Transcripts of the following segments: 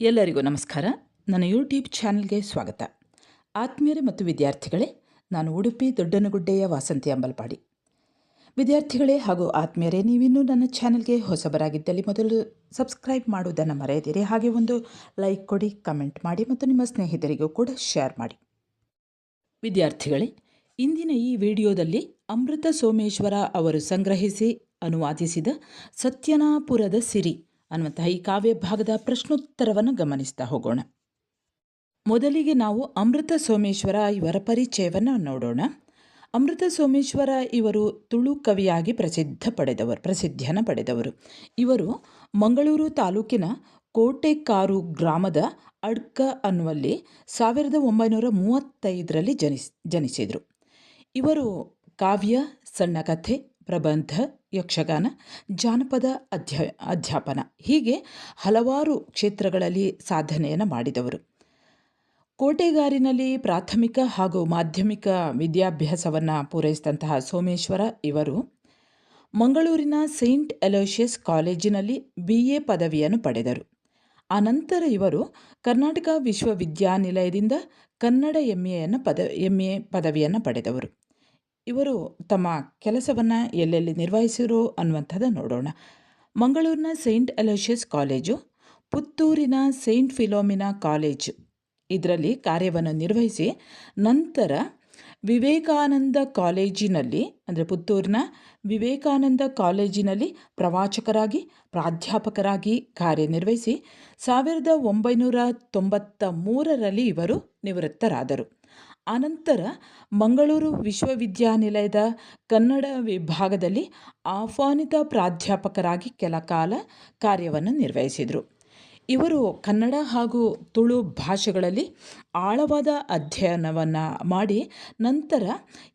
ಎಲ್ಲರಿಗೂ ನಮಸ್ಕಾರ. ನನ್ನ ಯೂಟ್ಯೂಬ್ ಚಾನಲ್ಗೆ ಸ್ವಾಗತ. ಆತ್ಮೀಯರೇ ಮತ್ತು ವಿದ್ಯಾರ್ಥಿಗಳೇ, ನಾನು ಉಡುಪಿ ದೊಡ್ಡನಗುಡ್ಡೆಯ ವಾಸಂತಿ ಅಂಬಲ್ಪಾಡಿ. ವಿದ್ಯಾರ್ಥಿಗಳೇ ಹಾಗೂ ಆತ್ಮೀಯರೇ, ನೀವಿನ್ನೂ ನನ್ನ ಚಾನಲ್ಗೆ ಹೊಸಬರಾಗಿದ್ದಲ್ಲಿ ಮೊದಲು ಸಬ್ಸ್ಕ್ರೈಬ್ ಮಾಡುವುದನ್ನು ಮರೆಯದಿರಿ. ಹಾಗೆ ಒಂದು ಲೈಕ್ ಕೊಡಿ, ಕಮೆಂಟ್ ಮಾಡಿ ಮತ್ತು ನಿಮ್ಮ ಸ್ನೇಹಿತರಿಗೂ ಕೂಡ ಶೇರ್ ಮಾಡಿ. ವಿದ್ಯಾರ್ಥಿಗಳೇ, ಇಂದಿನ ಈ ವಿಡಿಯೋದಲ್ಲಿ ಅಮೃತ ಸೋಮೇಶ್ವರ ಅವರು ಸಂಗ್ರಹಿಸಿ ಅನುವಾದಿಸಿದ ಸತ್ಯನಾಪುರದ ಸಿರಿ ಅನ್ನುವಂತಹ ಈ ಕಾವ್ಯ ಭಾಗದ ಪ್ರಶ್ನೋತ್ತರವನ್ನು ಗಮನಿಸ್ತಾ ಹೋಗೋಣ. ಮೊದಲಿಗೆ ನಾವು ಅಮೃತ ಸೋಮೇಶ್ವರ ಇವರ ಪರಿಚಯವನ್ನು ನೋಡೋಣ. ಅಮೃತ ಸೋಮೇಶ್ವರ ಇವರು ತುಳು ಕವಿಯಾಗಿ ಪ್ರಸಿದ್ಧ ಪಡೆದವರು, ಪ್ರಸಿದ್ಧಿಯನ್ನು ಪಡೆದವರು. ಇವರು ಮಂಗಳೂರು ತಾಲೂಕಿನ ಕೋಟೆಕಾರು ಗ್ರಾಮದ ಅಡ್ಕ ಅನ್ನುವಲ್ಲಿ ಸಾವಿರದ ಒಂಬೈನೂರ ಮೂವತ್ತೈದರಲ್ಲಿ ಜನಿಸ್, ಜನಿಸಿದರು. ಇವರು ಕಾವ್ಯ, ಸಣ್ಣ ಕಥೆ ಪ್ರಬಂಧ, ಯಕ್ಷಗಾನ, ಜಾನಪದ ಅಧ್ಯ, ಅಧ್ಯಾಪನ ಹೀಗೆ ಹಲವಾರು ಕ್ಷೇತ್ರಗಳಲ್ಲಿ ಸಾಧನೆಯನ್ನು ಮಾಡಿದವರು. ಕೋಟೆಗಾರಿನಲ್ಲಿ ಪ್ರಾಥಮಿಕ ಹಾಗೂ ಮಾಧ್ಯಮಿಕ ವಿದ್ಯಾಭ್ಯಾಸವನ್ನು ಪೂರೈಸಿದಂತಹ ಸೋಮೇಶ್ವರ ಇವರು ಮಂಗಳೂರಿನ ಸೇಂಟ್ ಎಲೋಷಿಯಸ್ ಕಾಲೇಜಿನಲ್ಲಿ ಬಿ ಎ ಪದವಿಯನ್ನು ಪಡೆದರು. ಆನಂತರ ಇವರು ಕರ್ನಾಟಕ ವಿಶ್ವವಿದ್ಯಾನಿಲಯದಿಂದ ಕನ್ನಡ ಎಂ ಎಯನ್ನು ಪದ, ಎಂ ಎ ಪದವಿಯನ್ನು ಪಡೆದವರು. ಇವರು ತಮ್ಮ ಕೆಲಸವನ್ನು ಎಲ್ಲೆಲ್ಲಿ ನಿರ್ವಹಿಸಿದರು ಅನ್ನುವಂಥದ್ದು ನೋಡೋಣ. ಮಂಗಳೂರಿನ ಸೇಂಟ್ ಅಲೋಷಿಯಸ್ ಕಾಲೇಜು, ಪುತ್ತೂರಿನ ಸೇಂಟ್ ಫಿಲೋಮಿನಾ ಕಾಲೇಜು. ಇದರಲ್ಲಿ ಕಾರ್ಯವನ್ನು ನಿರ್ವಹಿಸಿ ನಂತರ ವಿವೇಕಾನಂದ ಕಾಲೇಜಿನಲ್ಲಿ, ಅಂದರೆ ಪುತ್ತೂರಿನ ವಿವೇಕಾನಂದ ಕಾಲೇಜಿನಲ್ಲಿ ಪ್ರವಾಚಕರಾಗಿ, ಪ್ರಾಧ್ಯಾಪಕರಾಗಿ ಕಾರ್ಯನಿರ್ವಹಿಸಿ ಸಾವಿರದ ಒಂಬೈನೂರ ತೊಂಬತ್ತ ಮೂರರಲ್ಲಿ ಇವರು ನಿವೃತ್ತರಾದರು. ಆನಂತರ ಮಂಗಳೂರು ವಿಶ್ವವಿದ್ಯಾನಿಲಯದ ಕನ್ನಡ ವಿಭಾಗದಲ್ಲಿ ಆಹ್ವಾನಿತ ಪ್ರಾಧ್ಯಾಪಕರಾಗಿ ಕೆಲ ಕಾಲ ಕಾರ್ಯವನ್ನು ನಿರ್ವಹಿಸಿದರು. ಇವರು ಕನ್ನಡ ಹಾಗೂ ತುಳು ಭಾಷೆಗಳಲ್ಲಿ ಆಳವಾದ ಅಧ್ಯಯನವನ್ನು ಮಾಡಿ ನಂತರ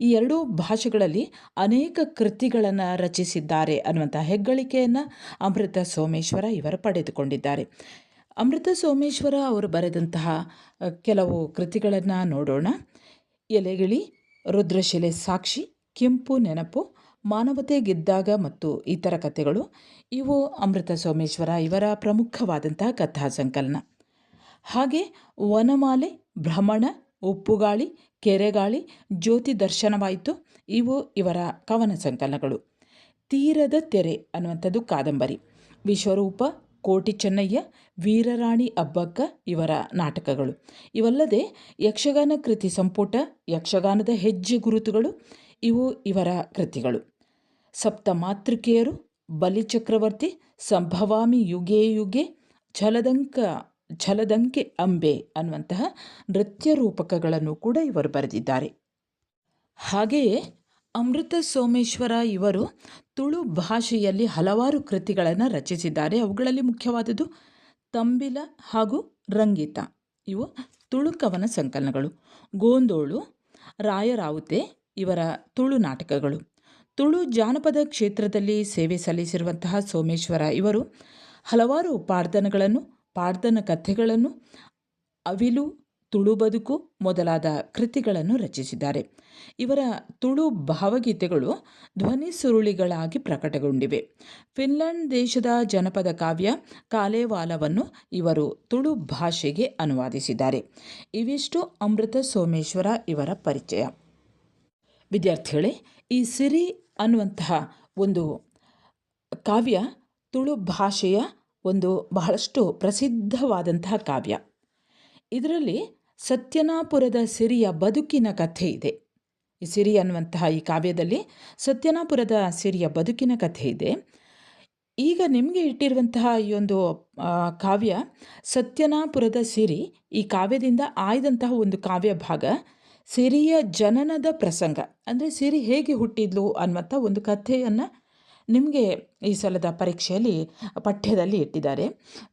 ಈ ಎರಡೂ ಭಾಷೆಗಳಲ್ಲಿ ಅನೇಕ ಕೃತಿಗಳನ್ನು ರಚಿಸಿದ್ದಾರೆ ಅನ್ನುವಂಥ ಹೆಗ್ಗಳಿಕೆಯನ್ನು ಅಮೃತ ಸೋಮೇಶ್ವರ ಇವರು ಪಡೆದುಕೊಂಡಿದ್ದಾರೆ. ಅಮೃತ ಸೋಮೇಶ್ವರ ಅವರು ಬರೆದಂತಹ ಕೆಲವು ಕೃತಿಗಳನ್ನು ನೋಡೋಣ. ಎಲೆಗಿಳಿ, ರುದ್ರಶಿಲೆ ಸಾಕ್ಷಿ, ಕೆಂಪು ನೆನಪು, ಮಾನವತೆ ಗೆದ್ದಾಗ ಮತ್ತು ಇತರ ಕಥೆಗಳು, ಇವು ಅಮೃತ ಸೋಮೇಶ್ವರ ಇವರ ಪ್ರಮುಖವಾದಂತಹ ಕಥಾ ಸಂಕಲನ. ಹಾಗೆ ವನಮಾಲೆ, ಭ್ರಮಣ, ಉಪ್ಪುಗಾಳಿ, ಕೆರೆಗಾಳಿ, ಜ್ಯೋತಿ ದರ್ಶನವಾಯಿತು, ಇವು ಇವರ ಕವನ ಸಂಕಲನಗಳು. ತೀರದ ತೆರೆ ಅನ್ನುವಂಥದ್ದು ಕಾದಂಬರಿ. ವಿಶ್ವರೂಪ ಕೋಟಿ ಚೆನ್ನಯ್ಯ, ವೀರರಾಣಿ ಅಬ್ಬಕ್ಕ ಇವರ ನಾಟಕಗಳು. ಇವಲ್ಲದೆ ಯಕ್ಷಗಾನ ಕೃತಿ ಸಂಪುಟ, ಯಕ್ಷಗಾನದ ಹೆಜ್ಜೆ ಗುರುತುಗಳು, ಇವು ಇವರ ಕೃತಿಗಳು. ಸಪ್ತ ಮಾತೃಕೆಯರು ಬಲಿಚಕ್ರವರ್ತಿ ಸಂಭವಾಮಿ ಯುಗೆ ಯುಗೆ, ಛಲದಂಕ, ಛಲದಂಕೆ ಅಂಬೆ ಅನ್ನುವಂತಹ ನೃತ್ಯ ರೂಪಕಗಳನ್ನು ಕೂಡ ಇವರು ಬರೆದಿದ್ದಾರೆ. ಹಾಗೆಯೇ ಅಮೃತ ಸೋಮೇಶ್ವರ ಇವರು ತುಳು ಭಾಷೆಯಲ್ಲಿ ಹಲವಾರು ಕೃತಿಗಳನ್ನು ರಚಿಸಿದ್ದಾರೆ. ಅವುಗಳಲ್ಲಿ ಮುಖ್ಯವಾದದ್ದು ತಂಬಿಲ ಹಾಗೂ ರಂಗಿತ. ಇವು ತುಳು ಕವನ ಸಂಕಲನಗಳು. ಗೋಂದೋಳು, ರಾಯರಾವುತೆ ಇವರ ತುಳು ನಾಟಕಗಳು. ತುಳು ಜಾನಪದ ಕ್ಷೇತ್ರದಲ್ಲಿ ಸೇವೆ ಸಲ್ಲಿಸಿರುವಂತಹ ಸೋಮೇಶ್ವರ ಇವರು ಹಲವಾರು ಪಾರ್ಧನಗಳನ್ನು ಪಾರ್ದನ ಕಥೆಗಳನ್ನು, ಅವಿಲು ತುಳು ಬದುಕು ಮೊದಲಾದ ಕೃತಿಗಳನ್ನು ರಚಿಸಿದ್ದಾರೆ. ಇವರ ತುಳು ಭಾವಗೀತೆಗಳು ಧ್ವನಿ ಸುರುಳಿಗಳಾಗಿ ಪ್ರಕಟಗೊಂಡಿವೆ. ಫಿನ್ಲೆಂಡ್ ದೇಶದ ಜನಪದ ಕಾವ್ಯ ಕಾಲೇವಾಲವನ್ನು ಇವರು ತುಳು ಭಾಷೆಗೆ ಅನುವಾದಿಸಿದ್ದಾರೆ. ಇವಿಷ್ಟು ಅಮೃತ ಸೋಮೇಶ್ವರ ಇವರ ಪರಿಚಯ. ವಿದ್ಯಾರ್ಥಿಗಳೇ, ಈ ಸಿರಿ ಅನ್ನುವಂತಹ ಒಂದು ಕಾವ್ಯ ತುಳು ಭಾಷೆಯ ಒಂದು ಬಹಳಷ್ಟು ಪ್ರಸಿದ್ಧವಾದಂತಹ ಕಾವ್ಯ. ಇದರಲ್ಲಿ ಸತ್ಯನಾಪುರದ ಸಿರಿಯ ಬದುಕಿನ ಕಥೆ ಇದೆ. ಈ ಸಿರಿ ಅನ್ನುವಂತಹ ಈ ಕಾವ್ಯದಲ್ಲಿ ಸತ್ಯನಾಪುರದ ಸಿರಿಯ ಬದುಕಿನ ಕಥೆ ಇದೆ. ಈಗ ನಿಮಗೆ ಇಟ್ಟಿರುವಂತಹ ಈ ಒಂದು ಕಾವ್ಯ ಸತ್ಯನಾಪುರದ ಸಿರಿ, ಈ ಕಾವ್ಯದಿಂದ ಆಯ್ದಂತಹ ಒಂದು ಕಾವ್ಯ ಭಾಗ ಸಿರಿಯ ಜನನದ ಪ್ರಸಂಗ. ಅಂದರೆ ಸಿರಿ ಹೇಗೆ ಹುಟ್ಟಿದ್ಲು ಅನ್ನುವಂಥ ಒಂದು ಕಥೆಯನ್ನು ನಿಮಗೆ ಈ ಸಲದ ಪರೀಕ್ಷೆಯಲ್ಲಿ ಪಠ್ಯದಲ್ಲಿ ಇಟ್ಟಿದ್ದಾರೆ.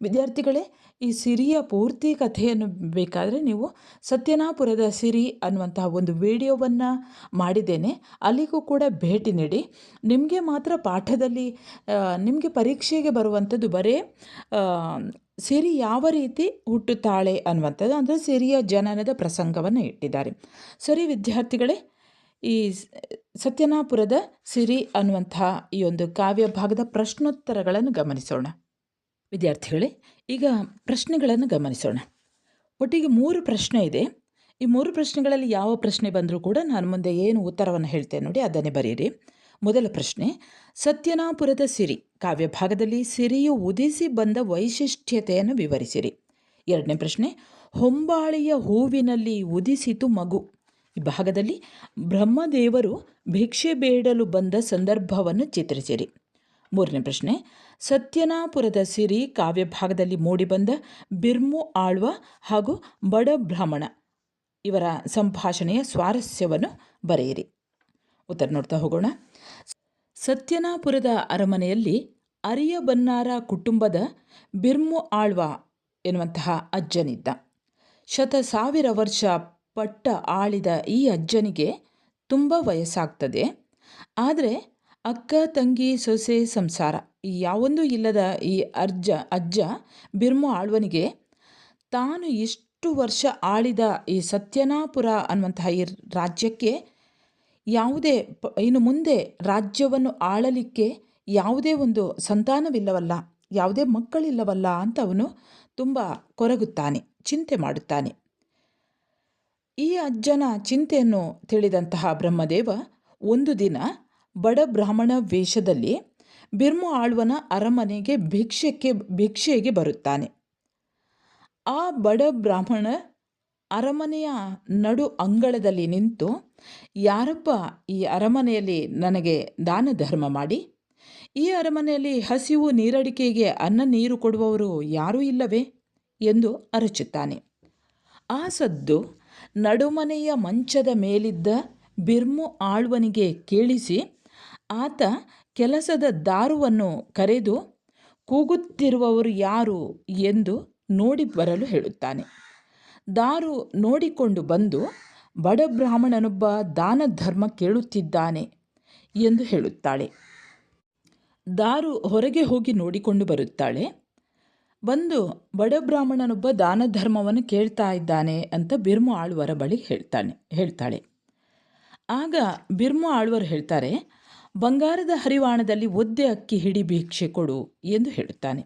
ವಿದ್ಯಾರ್ಥಿಗಳೇ, ಈ ಸಿರಿಯ ಪೂರ್ತಿ ಕಥೆಯನ್ನು ಬೇಕಾದರೆ ನೀವು ಸತ್ಯನಾಪುರದ ಸಿರಿ ಅನ್ನುವಂತಹ ಒಂದು ವಿಡಿಯೋವನ್ನು ಮಾಡಿದ್ದೇನೆ. ಅಲ್ಲಿಗೂ ಕೂಡ ಭೇಟಿ ನೀಡಿ. ನಿಮಗೆ ಮಾತ್ರ ಪಾಠದಲ್ಲಿ ನಿಮಗೆ ಪರೀಕ್ಷೆಗೆ ಬರುವಂಥದ್ದು ಬರೇ ಸಿರಿ ಯಾವ ರೀತಿ ಹುಟ್ಟುತ್ತಾಳೆ ಅನ್ನುವಂಥದ್ದು, ಅಂದರೆ ಸಿರಿಯ ಜನನದ ಪ್ರಸಂಗವನ್ನು ಇಟ್ಟಿದ್ದಾರೆ. ಸರಿ ವಿದ್ಯಾರ್ಥಿಗಳೇ ಈ ಸತ್ಯನಾಪುರದ ಸಿರಿ ಅನ್ನುವಂತಹ ಈ ಒಂದು ಕಾವ್ಯ ಭಾಗದ ಪ್ರಶ್ನೋತ್ತರಗಳನ್ನು ಗಮನಿಸೋಣ. ವಿದ್ಯಾರ್ಥಿಗಳೇ, ಈಗ ಪ್ರಶ್ನೆಗಳನ್ನು ಗಮನಿಸೋಣ. ಒಟ್ಟಿಗೆ ಮೂರು ಪ್ರಶ್ನೆ ಇದೆ. ಈ ಮೂರು ಪ್ರಶ್ನೆಗಳಲ್ಲಿ ಯಾವ ಪ್ರಶ್ನೆ ಬಂದರೂ ಕೂಡ ನಾನು ಮುಂದೆ ಏನು ಉತ್ತರವನ್ನು ಹೇಳ್ತೇನೆ ನೋಡಿ, ಅದನ್ನೇ ಬರೆಯಿರಿ. ಮೊದಲ ಪ್ರಶ್ನೆ, ಸತ್ಯನಾಪುರದ ಸಿರಿ, ಕಾವ್ಯ ಭಾಗದಲ್ಲಿ ಸಿರಿಯು ಉದಿಸಿ ಬಂದ ವೈಶಿಷ್ಟ್ಯತೆಯನ್ನು ವಿವರಿಸಿರಿ. ಎರಡನೇ ಪ್ರಶ್ನೆ, ಹೊಂಬಾಳಿಯ ಹೂವಿನಲ್ಲಿ ಉದಿಸಿತು ಮಗು. ಈ ಭಾಗದಲ್ಲಿ ಬ್ರಹ್ಮದೇವರು ಭಿಕ್ಷೆ ಬೇಡಲು ಬಂದ ಸಂದರ್ಭವನ್ನು ಚಿತ್ರಿಸಿರಿ. ಮೂರನೇ ಪ್ರಶ್ನೆ, ಸತ್ಯನಾಪುರದ ಸಿರಿ ಕಾವ್ಯ ಭಾಗದಲ್ಲಿ ಮೂಡಿಬಂದ ಬಿರ್ಮು ಆಳ್ವ ಹಾಗೂ ಬಡ ಬ್ರಾಹ್ಮಣ, ಇವರ ಸಂಭಾಷಣೆಯ ಸ್ವಾರಸ್ಯವನ್ನು ಬರೆಯಿರಿ. ಉತ್ತರ ನೋಡ್ತಾ ಹೋಗೋಣ. ಸತ್ಯನಾಪುರದ ಅರಮನೆಯಲ್ಲಿ ಅರಿಯ ಬನ್ನಾರ ಕುಟುಂಬದ ಬಿರ್ಮು ಆಳ್ವ ಎನ್ನುವಂತಹ ಅಜ್ಜನಿದ್ದ. ಶತ ಸಾವಿರ ವರ್ಷ ಪಟ್ಟ ಆಳಿದ ಈ ಅಜ್ಜನಿಗೆ ತುಂಬ ವಯಸ್ಸಾಗ್ತದೆ. ಆದರೆ ಅಕ್ಕ, ತಂಗಿ, ಸೊಸೆ, ಸಂಸಾರ ಈ ಯಾವೊಂದೂ ಇಲ್ಲದ ಈ ಅರ್ಜ, ಅಜ್ಜ ಬಿರ್ಮು ಆಳ್ವನಿಗೆ ತಾನು ಇಷ್ಟು ವರ್ಷ ಆಳಿದ ಈ ಸತ್ಯನಾಪುರ ಅನ್ನುವಂತಹ ಈ ರಾಜ್ಯಕ್ಕೆ ಯಾವುದೇ ಇನ್ನು ಮುಂದೆ ರಾಜ್ಯವನ್ನು ಆಳಲಿಕ್ಕೆ ಯಾವುದೇ ಒಂದು ಸಂತಾನವಿಲ್ಲವಲ್ಲ, ಯಾವುದೇ ಮಕ್ಕಳಿಲ್ಲವಲ್ಲ ಅಂತ ಅವನು ತುಂಬ ಕೊರಗುತ್ತಾನೆ, ಚಿಂತೆ ಮಾಡುತ್ತಾನೆ. ಈ ಅಜ್ಜನ ಚಿಂತೆಯನ್ನು ತಿಳಿದಂತಹ ಬ್ರಹ್ಮದೇವ ಒಂದು ದಿನ ಬಡ ಬ್ರಾಹ್ಮಣ ವೇಷದಲ್ಲಿ ಬಿರ್ಮು ಆಳ್ವನ ಅರಮನೆಗೆ ಭಿಕ್ಷಕ್ಕೆ, ಭಿಕ್ಷೆಗೆ ಬರುತ್ತಾನೆ. ಆ ಬಡ ಬ್ರಾಹ್ಮಣ ಅರಮನೆಯ ನಡು ಅಂಗಳದಲ್ಲಿ ನಿಂತು, ಯಾರಪ್ಪ ಈ ಅರಮನೆಯಲ್ಲಿ ನನಗೆ ದಾನ ಧರ್ಮ ಮಾಡಿ? ಈ ಅರಮನೆಯಲ್ಲಿ ಹಸಿವು ನೀರಡಿಕೆಗೆ ಅನ್ನ ನೀರು ಕೊಡುವವರು ಯಾರೂ ಇಲ್ಲವೇ? ಎಂದು ಅರಚುತ್ತಾನೆ. ಆ ಸದ್ದು ನಡುಮನೆಯ ಮಂಚದ ಮೇಲಿದ್ದ ಬಿರ್ಮು ಆಳ್ವನಿಗೆ ಕೇಳಿಸಿ, ಆತ ಕೆಲಸದ ದಾರುವನ್ನು ಕರೆದು ಕೂಗುತ್ತಿರುವವರು ಯಾರು ಎಂದು ನೋಡಿ ಬರಲು ಹೇಳುತ್ತಾನೆ. ದಾರು ನೋಡಿಕೊಂಡು ಬಂದು ಬಡ ಬ್ರಾಹ್ಮಣನೊಬ್ಬ ದಾನ ಧರ್ಮ ಕೇಳುತ್ತಿದ್ದಾನೆ ಎಂದು ಹೇಳುತ್ತಾಳೆ. ದಾರು ಹೊರಗೆ ಹೋಗಿ ನೋಡಿಕೊಂಡು ಬರುತ್ತಾಳೆ. ಬಂದು ಬಡ ಬ್ರಾಹ್ಮಣನೊಬ್ಬ ದಾನ ಧರ್ಮವನ್ನು ಕೇಳ್ತಾ ಇದ್ದಾನೆ ಅಂತ ಬಿರ್ಮು ಆಳ್ವರ ಬಳಿ ಹೇಳ್ತಾನೆ, ಹೇಳ್ತಾಳೆ. ಆಗ ಬಿರ್ಮು ಆಳ್ವರು ಹೇಳ್ತಾರೆ, ಬಂಗಾರದ ಹರಿವಾಣದಲ್ಲಿ ಒದ್ದೆ ಅಕ್ಕಿ ಹಿಡಿ ಭಿಕ್ಷೆ ಕೊಡು ಎಂದು ಹೇಳುತ್ತಾನೆ.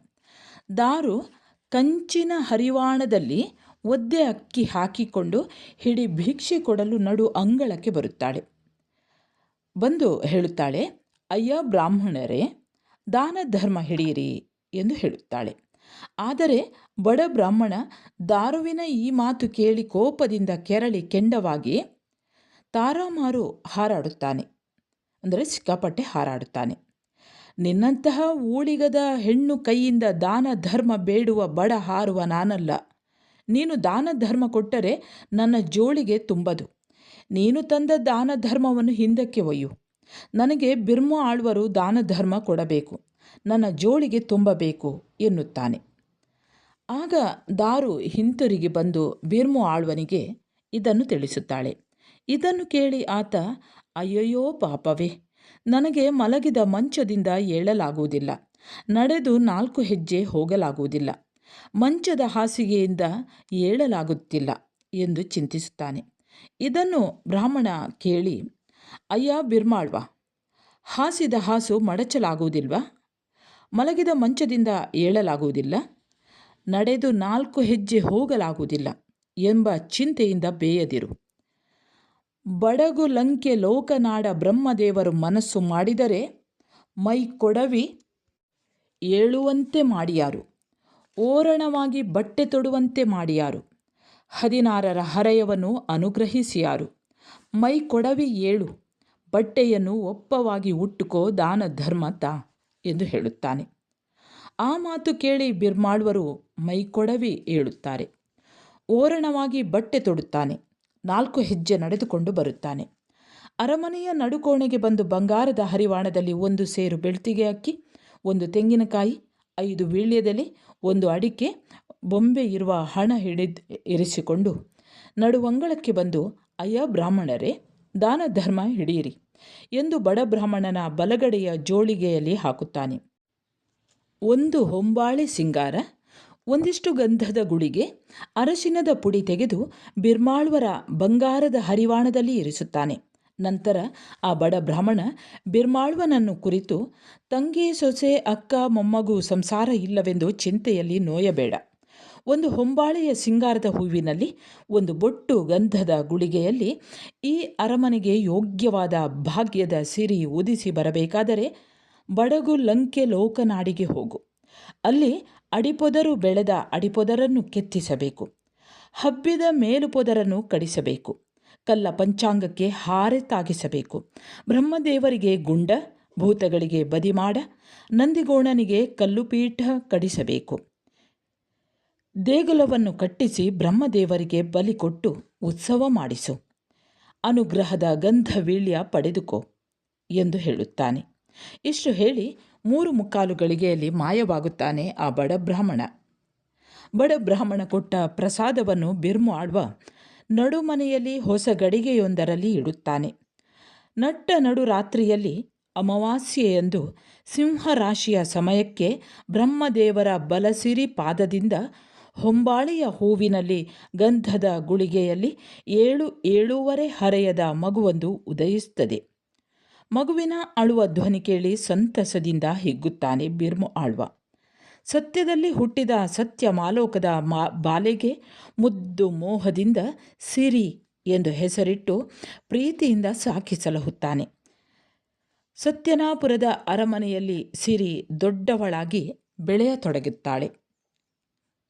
ದಾರು ಕಂಚಿನ ಹರಿವಾಣದಲ್ಲಿ ಒದ್ದೆ ಅಕ್ಕಿ ಹಾಕಿಕೊಂಡು ಹಿಡಿ ಭಿಕ್ಷೆ ಕೊಡಲು ನಡು ಅಂಗಳಕ್ಕೆ ಬರುತ್ತಾಳೆ. ಬಂದು ಹೇಳುತ್ತಾಳೆ, ಅಯ್ಯ ಬ್ರಾಹ್ಮಣರೇ, ದಾನ ಧರ್ಮ ಹಿಡಿಯಿರಿ ಎಂದು ಹೇಳುತ್ತಾಳೆ. ಆದರೆ ಬಡ ಬ್ರಾಹ್ಮಣ ದಾರುವಿನ ಈ ಮಾತು ಕೇಳಿ ಕೋಪದಿಂದ ಕೆರಳಿ ಕೆಂಡವಾಗಿ ತಾರಾಮಾರು ಹಾರಾಡುತ್ತಾನೆ. ಅಂದರೆ ಸಿಕ್ಕಾಪಟ್ಟೆ ಹಾರಾಡುತ್ತಾನೆ. ನಿನ್ನಂತಹ ಊಳಿಗದ ಹೆಣ್ಣು ಕೈಯಿಂದ ದಾನ ಧರ್ಮ ಬೇಡುವ ಬಡ ಹಾರುವ ನಾನಲ್ಲ. ನೀನು ದಾನ ಧರ್ಮ ಕೊಟ್ಟರೆ ನನ್ನ ಜೋಳಿಗೆ ತುಂಬದು. ನೀನು ತಂದ ದಾನ ಧರ್ಮವನ್ನು ಹಿಂದಕ್ಕೆ ಒಯ್ಯು. ನನಗೆ ಬಿರ್ಮು ಆಳ್ವರು ದಾನ ಧರ್ಮ ಕೊಡಬೇಕು. ನನ್ನ ಜೋಳಿಗೆ ತುಂಬಬೇಕು ಎನ್ನುತ್ತಾನೆ. ಆಗ ದಾರು ಹಿಂತಿರುಗಿ ಬಂದು ಬಿರ್ಮು ಆಳ್ವನಿಗೆ ಇದನ್ನು ತಿಳಿಸುತ್ತಾಳೆ. ಇದನ್ನು ಕೇಳಿ ಆತ, ಅಯ್ಯಯ್ಯೋ ಪಾಪವೇ, ನನಗೆ ಮಲಗಿದ ಮಂಚದಿಂದ ಏಳಲಾಗುವುದಿಲ್ಲ. ನಡೆದು ನಾಲ್ಕು ಹೆಜ್ಜೆ ಹೋಗಲಾಗುವುದಿಲ್ಲ. ಮಂಚದ ಹಾಸಿಗೆಯಿಂದ ಏಳಲಾಗುತ್ತಿಲ್ಲ ಎಂದು ಚಿಂತಿಸುತ್ತಾನೆ. ಇದನ್ನು ಬ್ರಾಹ್ಮಣ ಕೇಳಿ, ಅಯ್ಯ ಬಿರ್ಮಾಳ್ವ ಹಾಸಿದ ಹಾಸು ಮಡಚಲಾಗುವುದಿಲ್ವಾ? ಮಲಗಿದ ಮಂಚದಿಂದ ಏಳಲಾಗುವುದಿಲ್ಲ, ನಡೆದು ನಾಲ್ಕು ಹೆಜ್ಜೆ ಹೋಗಲಾಗುವುದಿಲ್ಲ ಎಂಬ ಚಿಂತೆಯಿಂದ ಬೇಯದಿರು. ಬಡಗು ಲಂಕೆ ಲೋಕನಾಡ ಬ್ರಹ್ಮದೇವರು ಮನಸ್ಸು ಮಾಡಿದರೆ ಮೈ ಕೊಡವಿ ಏಳುವಂತೆ ಮಾಡಿಯಾರು. ಓರಣವಾಗಿ ಬಟ್ಟೆ ತೊಡುವಂತೆ ಮಾಡಿಯಾರು. ಹದಿನಾರರ ಹರೆಯವನ್ನು ಅನುಗ್ರಹಿಸಿಯಾರು. ಮೈ ಕೊಡವಿ ಏಳು, ಬಟ್ಟೆಯನ್ನು ಒಪ್ಪವಾಗಿ ಉಟ್ಟುಕೋ ದಾನ ಧರ್ಮ ತಾ. ಎಂದು ಹೇಳುತ್ತಾನೆ. ಆ ಮಾತು ಕೇಳಿ ಬಿರ್ಮಾಳ್ವರು ಮೈಕೊಡವಿ ಏಳುತ್ತಾರೆ. ಓರಣವಾಗಿ ಬಟ್ಟೆ ತೊಡುತ್ತಾನೆ. ನಾಲ್ಕು ಹೆಜ್ಜೆ ನಡೆದುಕೊಂಡು ಬರುತ್ತಾನೆ. ಅರಮನೆಯ ನಡುಕೋಣೆಗೆ ಬಂದು ಬಂಗಾರದ ಹರಿವಾಣದಲ್ಲಿ ಒಂದು ಸೇರು ಬೆಳ್ತಿಗೆ ಅಕ್ಕಿ, ಒಂದು ತೆಂಗಿನಕಾಯಿ, ಐದು ವೀಳ್ಯದಲ್ಲಿ ಒಂದು ಅಡಿಕೆ, ಬೊಂಬೆ ಇರುವ ಹಣ ಹಿಡಿದು ಇರಿಸಿಕೊಂಡು ನಡುವಂಗಳಕ್ಕೆ ಬಂದು, ಅಯ್ಯ ಬ್ರಾಹ್ಮಣರೇ, ದಾನ ಧರ್ಮ ಹಿಡಿಯಿರಿ. ಎಂದು ಬಡ ಬ್ರಾಹ್ಮಣನ ಬಲಗಡೆಯ ಜೋಳಿಗೆಯಲ್ಲಿ ಹಾಕುತ್ತಾನೆ. ಒಂದು ಹೊಂಬಾಳೆ ಸಿಂಗಾರ, ಒಂದಿಷ್ಟು ಗಂಧದ ಗುಳಿಗೆ ಅರಶಿನದ ಪುಡಿ ತೆಗೆದು ಬಿರ್ಮಾಳ್ವರ ಬಂಗಾರದ ಹರಿವಾಣದಲ್ಲಿ ಇರಿಸುತ್ತಾನೆ. ನಂತರ ಆ ಬಡ ಬ್ರಾಹ್ಮಣ ಬಿರ್ಮಾಳ್ವನನ್ನು ಕುರಿತು, ತಂಗಿ ಸೊಸೆ, ಅಕ್ಕ, ಮೊಮ್ಮಗು, ಸಂಸಾರ ಇಲ್ಲವೆಂದು ಚಿಂತೆಯಲ್ಲಿ ನೋಯಬೇಡ. ಒಂದು ಹೊಂಬಾಳೆಯ ಸಿಂಗಾರದ ಹೂವಿನಲ್ಲಿ ಒಂದು ಬೊಟ್ಟು ಗಂಧದ ಗುಳಿಗೆಯಲ್ಲಿ ಈ ಅರಮನೆಗೆ ಯೋಗ್ಯವಾದ ಭಾಗ್ಯದ ಸಿರಿ ಉದಿಸಿ ಬರಬೇಕಾದರೆ ಬಡಗು ಲಂಕೆ ಲೋಕನಾಡಿಗೆ ಹೋಗು. ಅಲ್ಲಿ ಅಡಿಪೊದರು ಬೆಳೆದ ಅಡಿಪೊದರನ್ನು ಕೆತ್ತಿಸಬೇಕು. ಹಬ್ಬಿದ ಮೇಲುಪೊದರನ್ನು ಕಡಿಸಬೇಕು. ಕಲ್ಲ ಪಂಚಾಂಗಕ್ಕೆ ಹಾರೆ ತಾಗಿಸಬೇಕು. ಬ್ರಹ್ಮದೇವರಿಗೆ ಗುಂಡ, ಭೂತಗಳಿಗೆ ಬದಿಮಾಡ, ನಂದಿಗೋಣನಿಗೆ ಕಲ್ಲುಪೀಠ ಕಡಿಸಬೇಕು. ದೇಗುಲವನ್ನು ಕಟ್ಟಿಸಿ ಬ್ರಹ್ಮದೇವರಿಗೆ ಬಲಿ ಕೊಟ್ಟು ಉತ್ಸವ ಮಾಡಿಸು. ಅನುಗ್ರಹದ ಗಂಧವೀಳ್ಯ ಪಡೆದುಕೋ ಎಂದು ಹೇಳುತ್ತಾನೆ. ಇಷ್ಟು ಹೇಳಿ ಮೂರು ಮುಕ್ಕಾಲು ಗಳಿಗೆಯಲ್ಲಿ ಮಾಯವಾಗುತ್ತಾನೆ ಆ ಬಡ ಬ್ರಾಹ್ಮಣ. ಬಡ ಬ್ರಾಹ್ಮಣ ಕೊಟ್ಟ ಪ್ರಸಾದವನ್ನು ಬಿರ್ಮು ಆಳ್ವ ನಡುಮನೆಯಲ್ಲಿ ಹೊಸ ಗಡಿಗೆಯೊಂದರಲ್ಲಿ ಇಡುತ್ತಾನೆ. ನಟ್ಟ ನಡು ರಾತ್ರಿಯಲ್ಲಿ ಅಮಾವಾಸ್ಯೆಯಂದು ಸಿಂಹರಾಶಿಯ ಸಮಯಕ್ಕೆ ಬ್ರಹ್ಮದೇವರ ಬಲಸಿರಿ ಪಾದದಿಂದ ಹೊಂಬಾಳೆಯ ಹೂವಿನಲ್ಲಿ ಗಂಧದ ಗುಳಿಗೆಯಲ್ಲಿ ಏಳು ಏಳೂವರೆ ಹರೆಯದ ಮಗುವೊಂದು ಉದಯಿಸುತ್ತದೆ. ಮಗುವಿನ ಅಳುವ ಧ್ವನಿ ಕೇಳಿ ಸಂತಸದಿಂದ ಹಿಗ್ಗುತ್ತಾನೆ ಬಿರ್ಮು ಆಳ್ವ. ಸತ್ಯದಲ್ಲಿ ಹುಟ್ಟಿದ ಸತ್ಯ ಮಾಲೋಕದ ಮಾ ಬಾಲೆಗೆ ಮುದ್ದು ಮೋಹದಿಂದ ಸಿರಿ ಎಂದು ಹೆಸರಿಟ್ಟು ಪ್ರೀತಿಯಿಂದ ಸಾಕಿಸಲಹುತ್ತಾನೆ. ಸತ್ಯನಾಪುರದ ಅರಮನೆಯಲ್ಲಿ ಸಿರಿ ದೊಡ್ಡವಳಾಗಿ ಬೆಳೆಯತೊಡಗುತ್ತಾಳೆ.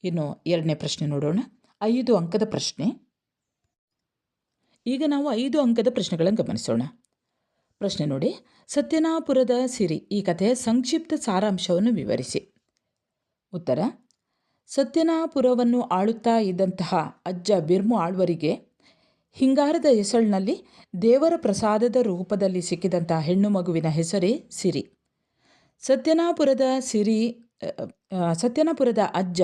ಇನ್ನು ಎರಡನೇ ಪ್ರಶ್ನೆ ನೋಡೋಣ. ಐದು ಅಂಕದ ಪ್ರಶ್ನೆ. ಈಗ ನಾವು ಐದು ಅಂಕದ ಪ್ರಶ್ನೆಗಳನ್ನು ಗಮನಿಸೋಣ. ಪ್ರಶ್ನೆ ನೋಡಿ. ಸತ್ಯನಾಪುರದ ಸಿರಿ ಈ ಕಥೆಯ ಸಂಕ್ಷಿಪ್ತ ಸಾರಾಂಶವನ್ನು ವಿವರಿಸಿ. ಉತ್ತರ. ಸತ್ಯನಾಪುರವನ್ನು ಆಳುತ್ತಾ ಇದ್ದಂತಹ ಅಜ್ಜ ಬಿರ್ಮು ಆಳ್ವರಿಗೆ ಹಿಂಗಾರದ ಹೆಸಳಿನಲ್ಲಿ ದೇವರ ಪ್ರಸಾದದ ರೂಪದಲ್ಲಿ ಸಿಕ್ಕಿದಂತಹ ಹೆಣ್ಣು ಮಗುವಿನ ಹೆಸರೇ ಸಿರಿ. ಸತ್ಯನಾಪುರದ ಸಿರಿ ಸತ್ಯನಾಪುರದ ಅಜ್ಜ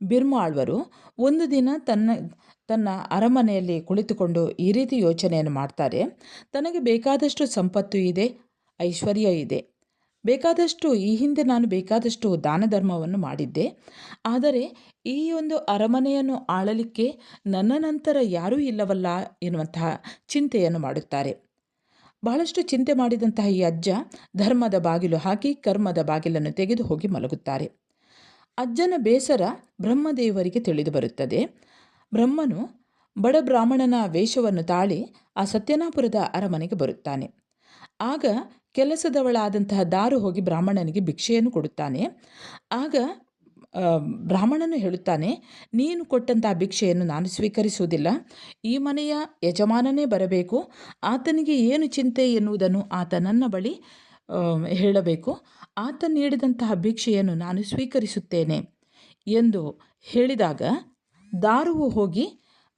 ಬಿರ್ಮಾಳ್ವರು ಒಂದು ದಿನ ತನ್ನ ತನ್ನ ಅರಮನೆಯಲ್ಲಿ ಕುಳಿತುಕೊಂಡು ಈ ರೀತಿ ಯೋಚನೆಯನ್ನು ಮಾಡ್ತಾರೆ. ತನಗೆ ಬೇಕಾದಷ್ಟು ಸಂಪತ್ತು ಇದೆ, ಐಶ್ವರ್ಯ ಇದೆ. ಬೇಕಾದಷ್ಟು ಈ ಹಿಂದೆ ನಾನು ಬೇಕಾದಷ್ಟು ದಾನ ಧರ್ಮವನ್ನು ಮಾಡಿದ್ದೆ. ಆದರೆ ಈ ಒಂದು ಅರಮನೆಯನ್ನು ಆಳಲಿಕ್ಕೆ ನನ್ನ ನಂತರ ಯಾರೂ ಇಲ್ಲವಲ್ಲ ಎನ್ನುವಂತಹ ಚಿಂತೆಯನ್ನು ಮಾಡುತ್ತಾರೆ. ಬಹಳಷ್ಟು ಚಿಂತೆ ಮಾಡಿದಂತಹ ಈ ಅಜ್ಜ ಧರ್ಮದ ಬಾಗಿಲು ಹಾಕಿ ಕರ್ಮದ ಬಾಗಿಲನ್ನು ತೆಗೆದು ಹೋಗಿ ಮಲಗುತ್ತಾರೆ. ಅಜ್ಜನ ಬೇಸರ ಬ್ರಹ್ಮದೇವರಿಗೆ ತಿಳಿದು ಬರುತ್ತದೆ. ಬ್ರಹ್ಮನು ಬಡ ಬ್ರಾಹ್ಮಣನ ವೇಷವನ್ನು ತಾಳಿ ಆ ಸತ್ಯನಾಪುರದ ಅರಮನೆಗೆ ಬರುತ್ತಾನೆ. ಆಗ ಕೆಲಸದವಳಾದಂತಹ ದಾರು ಹೋಗಿ ಬ್ರಾಹ್ಮಣನಿಗೆ ಭಿಕ್ಷೆಯನ್ನು ಕೊಡುತ್ತಾನೆ. ಆಗ ಬ್ರಾಹ್ಮಣನು ಹೇಳುತ್ತಾನೆ, ನೀನು ಕೊಟ್ಟಂತಹ ಭಿಕ್ಷೆಯನ್ನು ನಾನು ಸ್ವೀಕರಿಸುವುದಿಲ್ಲ. ಈ ಮನೆಯ ಯಜಮಾನನೇ ಬರಬೇಕು. ಆತನಿಗೆ ಏನು ಚಿಂತೆ ಎನ್ನುವುದನ್ನು ಆತ ನನ್ನ ಬಳಿ ಹೇಳಬೇಕು. ಆತ ನೀಡಿದಂತಹ ಭಿಕ್ಷೆಯನ್ನು ನಾನು ಸ್ವೀಕರಿಸುತ್ತೇನೆ. ಎಂದು ಹೇಳಿದಾಗ ದಾರುವು ಹೋಗಿ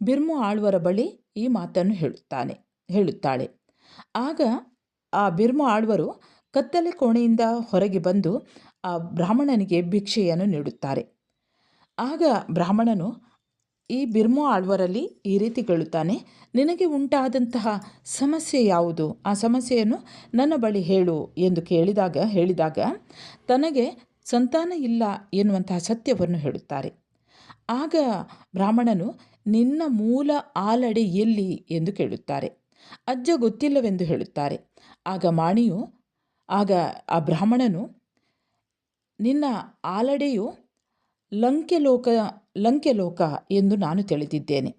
ಬಿರ್ಮು ಆಳ್ವರ ಬಳಿ ಈ ಮಾತನ್ನು ಹೇಳುತ್ತಾನೆ, ಹೇಳುತ್ತಾಳೆ. ಆಗ ಆ ಬಿರ್ಮು ಆಳ್ವರು ಕತ್ತಲೆ ಕೋಣೆಯಿಂದ ಹೊರಗೆ ಬಂದು ಆ ಬ್ರಾಹ್ಮಣನಿಗೆ ಭಿಕ್ಷೆಯನ್ನು ನೀಡುತ್ತಾರೆ. ಆಗ ಬ್ರಾಹ್ಮಣನು, ಈ ಬಿರ್ಮೋ ಆಳ್ವರಲ್ಲಿ ಈ ರೀತಿ ಕೇಳುತ್ತಾನೆ, ನಿನಗೆ ಉಂಟಾದಂತಹ ಸಮಸ್ಯೆ ಯಾವುದು? ಆ ಸಮಸ್ಯೆಯನ್ನು ನನ್ನ ಬಳಿ ಹೇಳು ಎಂದು ಕೇಳಿದಾಗ, ಹೇಳಿದಾಗ, ತನಗೆ ಸಂತಾನ ಇಲ್ಲ ಎನ್ನುವಂತಹ ಸತ್ಯವನ್ನು ಹೇಳುತ್ತಾರೆ. ಆಗ ಬ್ರಾಹ್ಮಣನು, ನಿನ್ನ ಮೂಲ ಆಲಡೆ ಎಲ್ಲಿ? ಎಂದು ಕೇಳುತ್ತಾರೆ. ಅಜ್ಜ ಗೊತ್ತಿಲ್ಲವೆಂದು ಹೇಳುತ್ತಾರೆ. ಆಗ ಮಾಣಿಯು ಆಗ ಆ ಬ್ರಾಹ್ಮಣನು, ನಿನ್ನ ಆಲಡೆಯು ಲಂಕೆ ಲೋಕ ಲಂಕೆ ಲೋಕ ಎಂದು ನಾನು ತಿಳಿದಿದ್ದೇನೆ.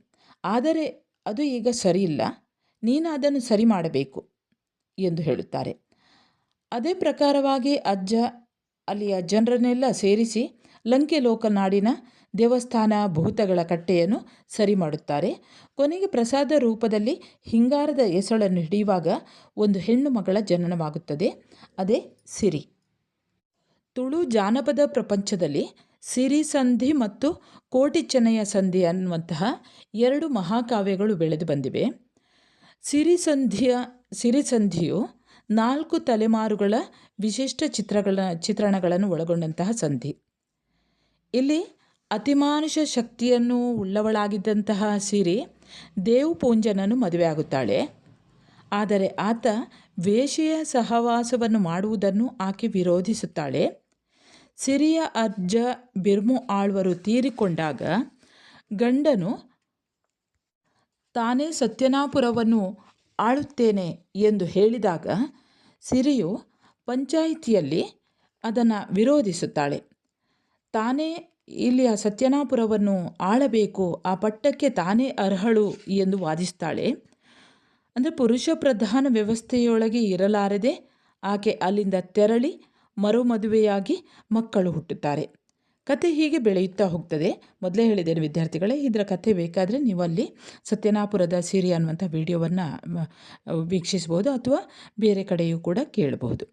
ಆದರೆ ಅದು ಈಗ ಸರಿಯಿಲ್ಲ. ನೀನು ಅದನ್ನು ಸರಿ ಮಾಡಬೇಕು ಎಂದು ಹೇಳುತ್ತಾರೆ. ಅದೇ ಪ್ರಕಾರವಾಗಿ ಅಜ್ಜ, ಅಲ್ಲಿಯ ಜನರನ್ನೆಲ್ಲ ಸೇರಿಸಿ ಲಂಕೆ ಲೋಕನಾಡಿನ ದೇವಸ್ಥಾನ ಭೂತಗಳ ಕಟ್ಟೆಯನ್ನು ಸರಿ ಮಾಡುತ್ತಾರೆ. ಕೊನೆಗೆ ಪ್ರಸಾದ ರೂಪದಲ್ಲಿ ಹಿಂಗಾರದ ಎಸಳನ್ನು ಹಿಡಿಯುವಾಗ ಒಂದು ಹೆಣ್ಣು ಮಗಳ ಜನನವಾಗುತ್ತದೆ. ಅದೇ ಸಿರಿ. ತುಳು ಜಾನಪದ ಪ್ರಪಂಚದಲ್ಲಿ ಸಿರಿ ಸಂಧಿ ಮತ್ತು ಕೋಟಿಚೆನ್ನಯ ಸಂಧಿ ಅನ್ನುವಂತಹ ಎರಡು ಮಹಾಕಾವ್ಯಗಳು ಬೆಳೆದು ಬಂದಿವೆ. ಸಿರಿಸಂಧಿಯ ಸಿರಿಸಂಧಿಯು ನಾಲ್ಕು ತಲೆಮಾರುಗಳ ವಿಶಿಷ್ಟ ಚಿತ್ರಗಳ, ಚಿತ್ರಣಗಳನ್ನು ಒಳಗೊಂಡಂತಹ ಸಂಧಿ. ಇಲ್ಲಿ ಅತಿಮಾನುಷ ಶಕ್ತಿಯನ್ನು ಉಳ್ಳವಳಾಗಿದ್ದಂತಹ ಸಿರಿ ದೇವಪೂಂಜನನ್ನು ಮದುವೆಯಾಗುತ್ತಾಳೆ. ಆದರೆ ಆತ ವೇಷೆಯ ಸಹವಾಸವನ್ನು ಮಾಡುವುದನ್ನು ಆಕೆ ವಿರೋಧಿಸುತ್ತಾಳೆ. ಸಿರಿಯ ಅರ್ಜ ಬಿರ್ಮು ಆಳ್ವರು ತೀರಿಕೊಂಡಾಗ ಗಂಡನು, ತಾನೇ ಸತ್ಯನಾಪುರವನ್ನು ಆಳುತ್ತೇನೆ ಎಂದು ಹೇಳಿದಾಗ ಸಿರಿಯು ಪಂಚಾಯಿತಿಯಲ್ಲಿ ಅದನ್ನು ವಿರೋಧಿಸುತ್ತಾಳೆ. ತಾನೇ ಇಲ್ಲಿಯ ಸತ್ಯನಾಪುರವನ್ನು ಆಳಬೇಕು, ಆ ಪಟ್ಟಕ್ಕೆ ತಾನೇ ಅರ್ಹಳು ಎಂದು ವಾದಿಸ್ತಾಳೆ. ಅಂದರೆ ಪುರುಷ ಪ್ರಧಾನ ವ್ಯವಸ್ಥೆಯೊಳಗೆ ಇರಲಾರದೆ ಆಕೆ ಅಲ್ಲಿಂದ ತೆರಳಿ ಮರುಮದುವೆಯಾಗಿ ಮಕ್ಕಳು ಹುಟ್ಟುತ್ತಾರೆ. ಕತೆ ಹೀಗೆ ಬೆಳೆಯುತ್ತಾ ಹೋಗ್ತದೆ. ಮೊದಲೇ ಹೇಳಿದ್ದೇನೆ ವಿದ್ಯಾರ್ಥಿಗಳೇ, ಇದರ ಕತೆ ಬೇಕಾದರೆ ನೀವು ಅಲ್ಲಿ ಸತ್ಯನಾಪುರದ ಸಿರಿ ಅನ್ನುವಂಥ ವಿಡಿಯೋವನ್ನು ವೀಕ್ಷಿಸ್ಬೋದು ಅಥವಾ ಬೇರೆ ಕಡೆಯೂ ಕೂಡ ಕೇಳಬಹುದು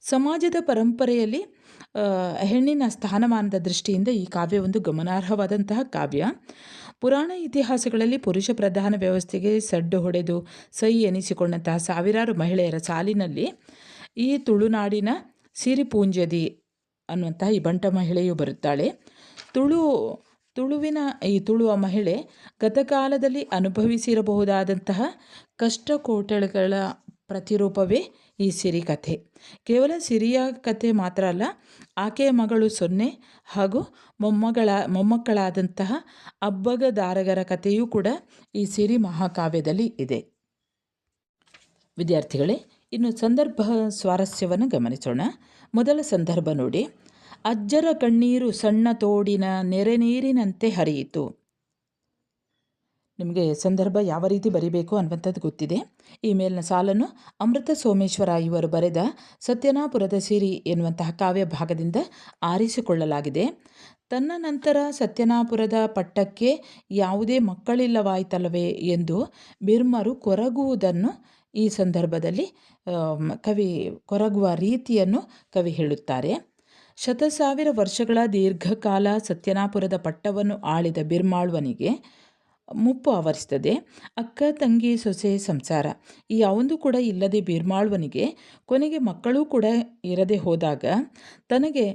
ಸಮಾಜದ ಪರಂಪರೆಯಲ್ಲಿ ಹೆಣ್ಣಿನ ಸ್ಥಾನಮಾನದ ದೃಷ್ಟಿಯಿಂದ ಈ ಕಾವ್ಯ ಒಂದು ಗಮನಾರ್ಹವಾದಂತಹ ಕಾವ್ಯ. ಪುರಾಣ ಇತಿಹಾಸಗಳಲ್ಲಿ ಪುರುಷ ಪ್ರಧಾನ ವ್ಯವಸ್ಥೆಗೆ ಸಡ್ಡು ಹೊಡೆದು ಸೈ ಎನಿಸಿಕೊಂಡಂತಹ ಸಾವಿರಾರು ಮಹಿಳೆಯರ ಸಾಲಿನಲ್ಲಿ ಈ ತುಳುನಾಡಿನ ಸಿರಿಪೂಂಜದಿ ಅನ್ನುವಂತಹ ಈ ಬಂಟ ಮಹಿಳೆಯು ಬರುತ್ತಾಳೆ. ತುಳು, ತುಳುವಿನ, ಈ ತುಳುವ ಮಹಿಳೆ ಗತಕಾಲದಲ್ಲಿ ಅನುಭವಿಸಿರಬಹುದಾದಂತಹ ಕಷ್ಟ ಕೋಟಳೆಗಳ ಪ್ರತಿರೂಪವೇ ಈ ಸಿರಿ ಕಥೆ. ಕೇವಲ ಸಿರಿಯ ಕಥೆ ಮಾತ್ರ ಅಲ್ಲ ಆಕೆಯ ಮಗಳು ಸೊನ್ನೆ ಹಾಗೂ ಮೊಮ್ಮಗಳ, ಮೊಮ್ಮಕ್ಕಳಾದಂತಹ ಅಬ್ಬಗದಾರಗರ ಕಥೆಯೂ ಕೂಡ ಈ ಸಿರಿ ಮಹಾಕಾವ್ಯದಲ್ಲಿ ಇದೆ. ವಿದ್ಯಾರ್ಥಿಗಳೇ, ಇನ್ನು ಸಂದರ್ಭ ಸ್ವಾರಸ್ಯವನ್ನು ಗಮನಿಸೋಣ. ಮೊದಲ ಸಂದರ್ಭ ನೋಡಿ. ಅಜ್ಜರ ಕಣ್ಣೀರು ಸಣ್ಣ ತೋಡಿನ ನೆರೆ ನೀರಿನಂತೆ ಹರಿಯಿತು. ನಿಮಗೆ ಸಂದರ್ಭ ಯಾವ ರೀತಿ ಬರಿಬೇಕು ಅನ್ನುವಂಥದ್ದು ಗೊತ್ತಿದೆ. ಈ ಮೇಲಿನ ಸಾಲನ್ನು ಅಮೃತ ಸೋಮೇಶ್ವರ ಇವರು ಬರೆದ ಸತ್ಯನಾಪುರದ ಸಿರಿ ಎನ್ನುವಂತಹ ಕಾವ್ಯ ಭಾಗದಿಂದ ಆರಿಸಿಕೊಳ್ಳಲಾಗಿದೆ. ತನ್ನ ನಂತರ ಸತ್ಯನಾಪುರದ ಪಟ್ಟಕ್ಕೆ ಯಾವುದೇ ಮಕ್ಕಳಿಲ್ಲವಾಯಿತಲ್ಲವೇ ಎಂದು ಬಿರ್ಮರು ಕೊರಗುವುದನ್ನು ಈ ಸಂದರ್ಭದಲ್ಲಿ ಕವಿ ಕೊರಗುವ ರೀತಿಯನ್ನು ಕವಿ ಹೇಳುತ್ತಾರೆ. ಶತಸಾವಿರ ವರ್ಷಗಳ ದೀರ್ಘಕಾಲ ಸತ್ಯನಾಪುರದ ಪಟ್ಟವನ್ನು ಆಳಿದ ಬಿರ್ಮಾಳ್ವನಿಗೆ ಮುಪ್ಪು ಆವರಿಸ್ತದೆ. ಅಕ್ಕ, ತಂಗಿ, ಸೊಸೆ, ಸಂಸಾರ. ಈ ಯಾವೊಂದು ಕೂಡ ಇಲ್ಲದೆ ಬೀರ್ಮಾಳ್ವನಿಗೆ, ಕೊನೆಗೆ ಮಕ್ಕಳೂ ಕೂಡ ಇರದೆ ಹೋದಾಗ ತನಗೆ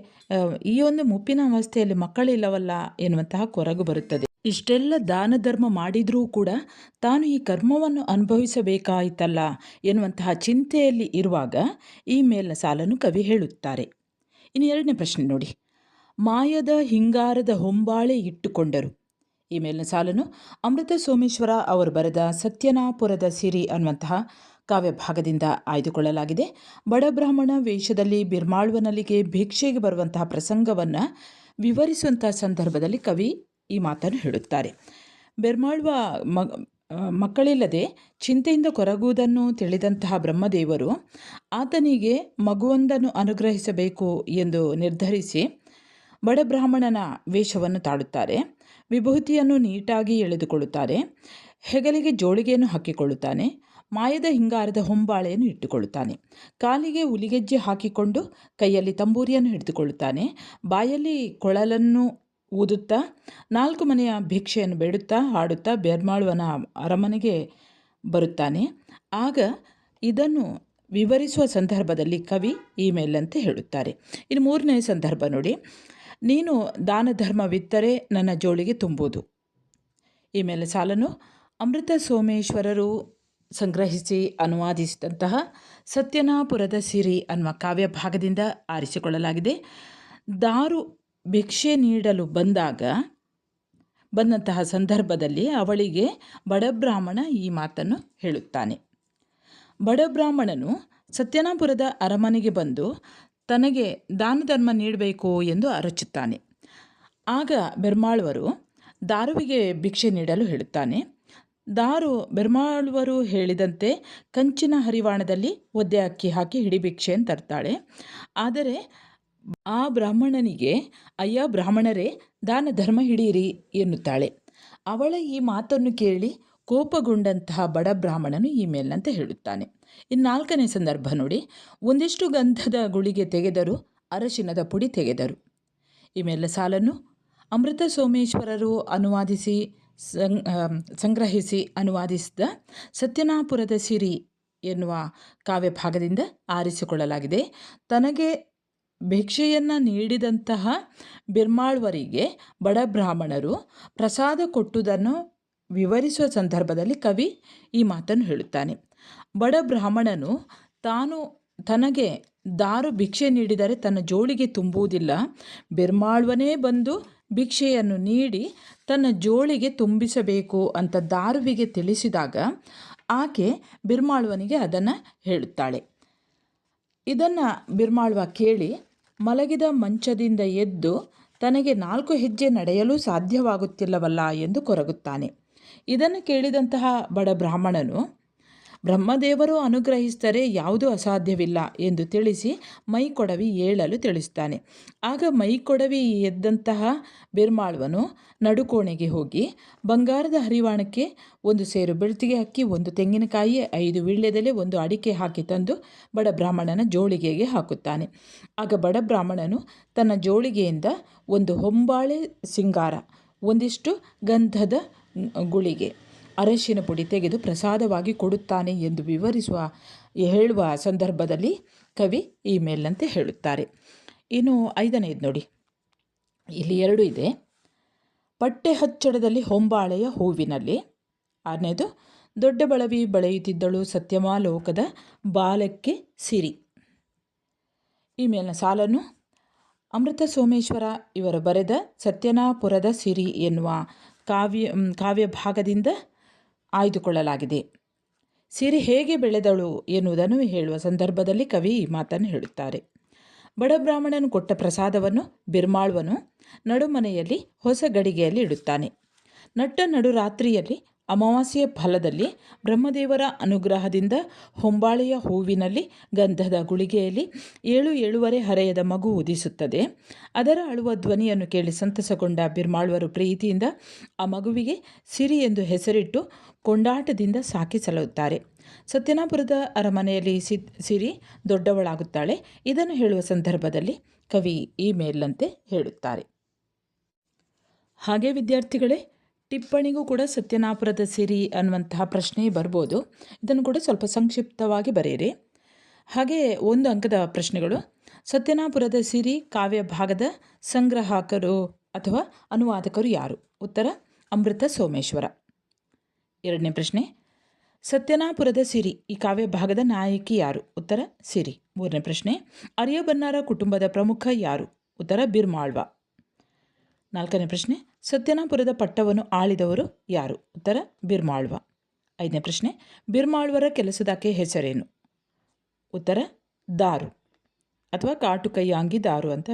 ಈ ಒಂದು ಮುಪ್ಪಿನ ಅವಸ್ಥೆಯಲ್ಲಿ ಮಕ್ಕಳಿಲ್ಲವಲ್ಲ ಎನ್ನುವಂತಹ ಕೊರಗು ಬರುತ್ತದೆ. ಇಷ್ಟೆಲ್ಲ ದಾನ ಧರ್ಮ ಮಾಡಿದರೂ ಕೂಡ ತಾನು ಈ ಕರ್ಮವನ್ನು ಅನುಭವಿಸಬೇಕಾಯಿತಲ್ಲ ಎನ್ನುವಂತಹ ಚಿಂತೆಯಲ್ಲಿ ಇರುವಾಗ ಈ ಮೇಲಿನ ಸಾಲನ್ನು ಕವಿ ಹೇಳುತ್ತಾರೆ. ಇನ್ನು ಎರಡನೇ ಪ್ರಶ್ನೆ ನೋಡಿ. ಮಾಯದ ಹಿಂಗಾರದ ಹೊಂಬಾಳೆ ಇಟ್ಟುಕೊಂಡರು. ಈ ಮೇಲಿನ ಸಾಲನ್ನು ಅಮೃತ ಸೋಮೇಶ್ವರ ಅವರು ಬರೆದ ಸತ್ಯನಾಪುರದ ಸಿರಿ ಅನ್ನುವಂತಹ ಕಾವ್ಯ ಭಾಗದಿಂದ ಆಯ್ದುಕೊಳ್ಳಲಾಗಿದೆ. ಬಡ ಬ್ರಾಹ್ಮಣ ವೇಷದಲ್ಲಿ ಬಿರ್ಮಾಳ್ವನಲ್ಲಿಗೆ ಭಿಕ್ಷೆಗೆ ಬರುವಂತಹ ಪ್ರಸಂಗವನ್ನು ವಿವರಿಸುವಂತಹ ಸಂದರ್ಭದಲ್ಲಿ ಕವಿ ಈ ಮಾತನ್ನು ಹೇಳುತ್ತಾರೆ. ಬಿರ್ಮಾಳ್ವ ಮಕ್ಕಳಿಲ್ಲದೆ ಚಿಂತೆಯಿಂದ ಕೊರಗುವುದನ್ನು ತಿಳಿದಂತಹ ಬ್ರಹ್ಮದೇವರು ಆತನಿಗೆ ಮಗುವೊಂದನ್ನು ಅನುಗ್ರಹಿಸಬೇಕು ಎಂದು ನಿರ್ಧರಿಸಿ ಬಡಬ್ರಾಹ್ಮಣನ ವೇಷವನ್ನು ತಾಳುತ್ತಾರೆ. ವಿಭೂತಿಯನ್ನು ನೀಟಾಗಿ ಎಳೆದುಕೊಳ್ಳುತ್ತಾರೆ. ಹೆಗಲಿಗೆ ಜೋಳಿಗೆಯನ್ನು ಹಾಕಿಕೊಳ್ಳುತ್ತಾನೆ. ಮಾಯದ ಹಿಂಗಾರದ ಹೊಂಬಾಳೆಯನ್ನು ಇಟ್ಟುಕೊಳ್ಳುತ್ತಾನೆ. ಕಾಲಿಗೆ ಉಲಿಗೆಜ್ಜೆ ಹಾಕಿಕೊಂಡು ಕೈಯಲ್ಲಿ ತಂಬೂರಿಯನ್ನು ಹಿಡಿದುಕೊಳ್ಳುತ್ತಾನೆ. ಬಾಯಲ್ಲಿ ಕೊಳಲನ್ನು ಊದುತ್ತಾ, ನಾಲ್ಕು ಮನೆಯ ಭಿಕ್ಷೆಯನ್ನು ಬೇಡುತ್ತಾ, ಹಾಡುತ್ತಾ, ಬೆರ್ಮಾಳುವನ ಅರಮನೆಗೆ ಬರುತ್ತಾನೆ. ಆಗ ಇದನ್ನು ವಿವರಿಸುವ ಸಂದರ್ಭದಲ್ಲಿ ಕವಿ ಈ ಮೇಲಂತೆ ಹೇಳುತ್ತಾರೆ. ಇನ್ನು ಮೂರನೇ ಸಂದರ್ಭ ನೋಡಿ. ನೀನು ದಾನ ಧರ್ಮವಿತ್ತರೆ ನನ್ನ ಜೋಳಿಗೆ ತುಂಬುವುದು. ಈ ಮೇಲೆ ಸಾಲನು ಅಮೃತ ಸೋಮೇಶ್ವರರು ಸಂಗ್ರಹಿಸಿ ಅನುವಾದಿಸಿದಂತಹ ಸತ್ಯನಾಪುರದ ಸಿರಿ ಅನ್ನುವ ಕಾವ್ಯ ಭಾಗದಿಂದ ಆರಿಸಿಕೊಳ್ಳಲಾಗಿದೆ. ದಾರು ಭಿಕ್ಷೆ ನೀಡಲು ಬಂದಾಗ, ಬಂದಂತಹ ಸಂದರ್ಭದಲ್ಲಿ ಅವಳಿಗೆ ಬಡಬ್ರಾಹ್ಮಣ ಈ ಮಾತನ್ನು ಹೇಳುತ್ತಾನೆ. ಬಡಬ್ರಾಹ್ಮಣನು ಸತ್ಯನಾಪುರದ ಅರಮನೆಗೆ ಬಂದು ತನಗೆ ದಾನ ಧರ್ಮ ನೀಡಬೇಕು ಎಂದು ಅರಚುತ್ತಾನೆ. ಆಗ ಬೆರ್ಮಾಳ್ವರು ದಾರುವಿಗೆ ಭಿಕ್ಷೆ ನೀಡಲು ಹೇಳುತ್ತಾನೆ. ದಾರು ಬೆರ್ಮಾಳ್ವರು ಹೇಳಿದಂತೆ ಕಂಚಿನ ಹರಿವಾಣದಲ್ಲಿ ಒದ್ದೆ ಅಕ್ಕಿ ಹಾಕಿ ಹಿಡಿ ಅಂತ ತರ್ತಾಳೆ ಆದರೆ ಆ ಬ್ರಾಹ್ಮಣನಿಗೆ, ಅಯ್ಯ ಬ್ರಾಹ್ಮಣರೇ ದಾನ ಧರ್ಮ ಹಿಡಿಯಿರಿ ಎನ್ನುತ್ತಾಳೆ. ಅವಳ ಈ ಮಾತನ್ನು ಕೇಳಿ ಕೋಪಗೊಂಡಂತಹ ಬಡ ಬ್ರಾಹ್ಮಣನು ಈ ಮೇಲಿನಂತೆ ಹೇಳುತ್ತಾನೆ. ಇನ್ನು ನಾಲ್ಕನೇ ಸಂದರ್ಭ ನೋಡಿ. ಒಂದಿಷ್ಟು ಗಂಧದ ಗುಳಿಗೆ ತೆಗೆದರು ಅರಶಿನದ ಪುಡಿ ತೆಗೆದರು. ಇವೆಲ್ಲ ಸಾಲನ್ನು ಅಮೃತ ಸೋಮೇಶ್ವರರು ಅನುವಾದಿಸಿ ಸಂಗ್ರಹಿಸಿ ಅನುವಾದಿಸಿದ ಸತ್ಯನಾಪುರದ ಸಿರಿ ಎನ್ನುವ ಕಾವ್ಯ ಭಾಗದಿಂದ ಆರಿಸಿಕೊಳ್ಳಲಾಗಿದೆ. ತನಗೆ ಭಿಕ್ಷೆಯನ್ನು ನೀಡಿದಂತಹ ಬಿರ್ಮಾಳ್ವರಿಗೆ ಬಡ ಬ್ರಾಹ್ಮಣರು ಪ್ರಸಾದ ಕೊಟ್ಟುದನ್ನು ವಿವರಿಸುವ ಸಂದರ್ಭದಲ್ಲಿ ಕವಿ ಈ ಮಾತನ್ನು ಹೇಳುತ್ತಾನೆ. ಬಡ ಬ್ರಾಹ್ಮಣನು ತಾನು ತನಗೆ ದಾರು ಭಿಕ್ಷೆ ನೀಡಿದರೆ ತನ್ನ ಜೋಳಿಗೆ ತುಂಬುವುದಿಲ್ಲ. ಬೆರ್ಮಾಳ್ವನೇ ಬಂದು ಭಿಕ್ಷೆಯನ್ನು ನೀಡಿ ತನ್ನ ಜೋಳಿಗೆ ತುಂಬಿಸಬೇಕು ಅಂತ ದಾರುವಿಗೆ ತಿಳಿಸಿದಾಗ ಆಕೆ ಬಿರ್ಮಾಳ್ವನಿಗೆ ಅದನ್ನು ಹೇಳುತ್ತಾಳೆ. ಇದನ್ನು ಬಿರ್ಮಾಳ್ವ ಕೇಳಿ ಮಲಗಿದ ಮಂಚದಿಂದ ಎದ್ದು ತನಗೆ ನಾಲ್ಕು ಹೆಜ್ಜೆ ನಡೆಯಲು ಸಾಧ್ಯವಾಗುತ್ತಿಲ್ಲವಲ್ಲ ಎಂದು ಕೊರಗುತ್ತಾನೆ. ಇದನ್ನು ಕೇಳಿದಂತಹ ಬಡ ಬ್ರಾಹ್ಮಣನು ಬ್ರಹ್ಮದೇವರು ಅನುಗ್ರಹಿಸಿದರೆ ಯಾವುದೂ ಅಸಾಧ್ಯವಿಲ್ಲ ಎಂದು ತಿಳಿಸಿ ಮೈಕೊಡವಿ ಏಳಲು ತಿಳಿಸ್ತಾನೆ ಆಗ ಮೈಕೊಡವಿ ಎದ್ದಂತಹ ಬಿರ್ಮಾಳ್ವನು ನಡುಕೋಣೆಗೆ ಹೋಗಿ ಬಂಗಾರದ ಹರಿವಾಣಕ್ಕೆ ಒಂದು ಸೇರು ಬೆಳ್ತಿಗೆ ಅಕ್ಕಿ ಒಂದು ತೆಂಗಿನಕಾಯಿ, ಐದು ವೀಳ್ಯದೆಲೆ, ಒಂದು ಅಡಿಕೆ ಹಾಕಿ ತಂದು ಬಡ ಬ್ರಾಹ್ಮಣನ ಜೋಳಿಗೆಗೆ ಹಾಕುತ್ತಾನೆ. ಆಗ ಬಡ ಬ್ರಾಹ್ಮಣನು ತನ್ನ ಜೋಳಿಗೆಯಿಂದ ಒಂದು ಹೊಂಬಾಳೆ ಸಿಂಗಾರ, ಒಂದಿಷ್ಟು ಗಂಧದ ಗುಳಿಗೆ ಅರಶಿನ ಪುಡಿ ತೆಗೆದು ಪ್ರಸಾದವಾಗಿ ಕೊಡುತ್ತಾನೆ ಎಂದು ವಿವರಿಸುವ, ಹೇಳುವ ಸಂದರ್ಭದಲ್ಲಿ ಕವಿ ಈ ಮೇಲಂತೆ ಹೇಳುತ್ತಾರೆ. ಇನ್ನು ಐದನೇದು ನೋಡಿ. ಇಲ್ಲಿ ಎರಡು ಇದೆ. ಪಟ್ಟೆ ಹಚ್ಚಡದಲ್ಲಿ ಹೊಂಬಾಳೆಯ ಹೂವಿನಲ್ಲಿ. ಆರನೇದು, ದೊಡ್ಡ ಬಳವಿ ಬಳೆಯುತ್ತಿದ್ದಳು ಸತ್ಯಮಾಲೋಕದ ಬಾಲಕ್ಕೆ ಸಿರಿ. ಈ ಮೇಲಿನ ಸಾಲನ್ನು ಅಮೃತ ಸೋಮೇಶ್ವರ ಇವರು ಬರೆದ ಸತ್ಯನಾಪುರದ ಸಿರಿ ಎನ್ನುವ ಕಾವ್ಯ ಕಾವ್ಯ ಭಾಗದಿಂದ ಆಯ್ದುಕೊಳ್ಳಲಾಗಿದೆ. ಸಿರಿ ಹೇಗೆ ಬೆಳೆದಳು ಎನ್ನುವುದನ್ನು ಹೇಳುವ ಸಂದರ್ಭದಲ್ಲಿ ಕವಿ ಈ ಮಾತನ್ನು ಹೇಳುತ್ತಾರೆ. ಬಡಬ್ರಾಹ್ಮಣನು ಕೊಟ್ಟ ಪ್ರಸಾದವನ್ನು, ಬಿರ್ಮಾಳ್ವನು ನಡುಮನೆಯಲ್ಲಿ ಹೊಸ ಗಡಿಗೆಯಲ್ಲಿ ಇಡುತ್ತಾನೆ. ನಟ್ಟ ನಡು ಅಮಾವಾಸ್ಯೆಯ ಫಲದಲ್ಲಿ ಬ್ರಹ್ಮದೇವರ ಅನುಗ್ರಹದಿಂದ ಹೊಂಬಾಳೆಯ ಹೂವಿನಲ್ಲಿ ಗಂಧದ ಗುಳಿಗೆಯಲ್ಲಿ ಏಳು ಏಳುವರೆ ಹರೆಯದ ಮಗು ಉದಿಸುತ್ತದೆ. ಅದರ ಅಳುವ ಧ್ವನಿಯನ್ನು ಕೇಳಿ ಸಂತಸಗೊಂಡ ಬಿರ್ಮಾಳ್ವರು ಪ್ರೀತಿಯಿಂದ ಆ ಮಗುವಿಗೆ ಸಿರಿ ಎಂದು ಹೆಸರಿಟ್ಟು ಕೊಂಡಾಟದಿಂದ ಸಾಕಿ ಸಲಹುತ್ತಾರೆ ಸತ್ಯನಾಪುರದ ಅರಮನೆಯಲ್ಲಿ ಸಿ, ಸಿರಿ ದೊಡ್ಡವಳಾಗುತ್ತಾಳೆ. ಇದನ್ನು ಹೇಳುವ ಸಂದರ್ಭದಲ್ಲಿ ಕವಿ ಈ ಮೇಲಂತೆ ಹೇಳುತ್ತಾರೆ. ಹಾಗೆ ವಿದ್ಯಾರ್ಥಿಗಳೇ ಟಿಪ್ಪಣಿಗೂ ಕೂಡ ಸತ್ಯನಾಪುರದ ಸಿರಿ ಅನ್ನುವಂತಹ ಪ್ರಶ್ನೆ ಬರ್ಬೋದು. ಇದನ್ನು ಕೂಡ ಸ್ವಲ್ಪ ಸಂಕ್ಷಿಪ್ತವಾಗಿ ಬರೆಯಿರಿ. ಹಾಗೆ ಒಂದು ಅಂಕದ ಪ್ರಶ್ನೆಗಳು. ಸತ್ಯನಾಪುರದ ಸಿರಿ ಕಾವ್ಯ ಭಾಗದ ಸಂಗ್ರಹಕರು ಅಥವಾ ಅನುವಾದಕರು ಯಾರು? ಉತ್ತರ, ಅಮೃತ ಸೋಮೇಶ್ವರ. ಎರಡನೇ ಪ್ರಶ್ನೆ. ಸತ್ಯನಾಪುರದ ಸಿರಿ, ಈ ಕಾವ್ಯ ಭಾಗದ ನಾಯಕಿ ಯಾರು? ಉತ್ತರ, ಸಿರಿ. ಮೂರನೇ ಪ್ರಶ್ನೆ. ಅರಿಯಬನ್ನಾರ ಕುಟುಂಬದ ಪ್ರಮುಖ ಯಾರು? ಉತ್ತರ, ಬಿರ್ಮಾಳ್ವ. ನಾಲ್ಕನೇ ಪ್ರಶ್ನೆ. ಸತ್ಯನಾಪುರದ ಪಟ್ಟವನ್ನು ಆಳಿದವರು ಯಾರು? ಉತ್ತರ, ಬಿರ್ಮಾಳ್ವ. ಐದನೇ ಪ್ರಶ್ನೆ, ಬಿರ್ಮಾಳ್ವರ ಕೆಲಸದಾಕೆ ಹೆಸರೇನು? ಉತ್ತರ, ದಾರು. ಅಥವಾ ಕಾಟು ಕೈಯಾಂಗಿ ದಾರು ಅಂತ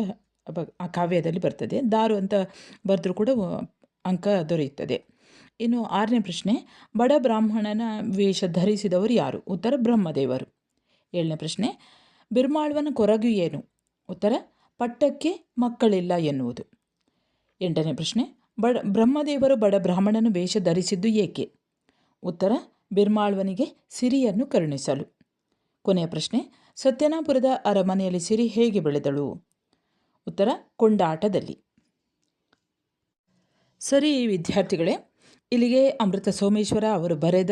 ಆ ಕಾವ್ಯದಲ್ಲಿ ಬರ್ತದೆ. ದಾರು ಅಂತ ಬರೆದ್ರೂ ಕೂಡ ಅಂಕ ದೊರೆಯುತ್ತದೆ. ಇನ್ನು ಆರನೇ ಪ್ರಶ್ನೆ, ಬಡ ಬ್ರಾಹ್ಮಣನ ವೇಷ ಧರಿಸಿದವರು ಯಾರು? ಉತ್ತರ, ಬ್ರಹ್ಮದೇವರು. ಏಳನೇ ಪ್ರಶ್ನೆ, ಬಿರ್ಮಾಳ್ವನ ಕೊರಗು ಏನು? ಉತ್ತರ, ಪಟ್ಟಕ್ಕೆ ಮಕ್ಕಳಿಲ್ಲ ಎನ್ನುವುದು. ಎಂಟನೇ ಪ್ರಶ್ನೆ ಬಡ ಬ್ರಹ್ಮದೇವರು ಬಡ ಬ್ರಾಹ್ಮಣನ ವೇಷ ಧರಿಸಿದ್ದು ಏಕೆ? ಉತ್ತರ, ಬಿರ್ಮಾಳ್ವನಿಗೆ ಸಿರಿಯನ್ನು ಕರುಣಿಸಲು. ಕೊನೆಯ ಪ್ರಶ್ನೆ, ಸತ್ಯನಾಪುರದ ಅರಮನೆಯಲ್ಲಿ ಸಿರಿ ಹೇಗೆ ಬೆಳೆದಳು? ಉತ್ತರ, ಕೊಂಡಾಟದಲ್ಲಿ. ಸರಿ ವಿದ್ಯಾರ್ಥಿಗಳೇ, ಇಲ್ಲಿಗೆ ಅಮೃತ ಸೋಮೇಶ್ವರ ಅವರು ಬರೆದ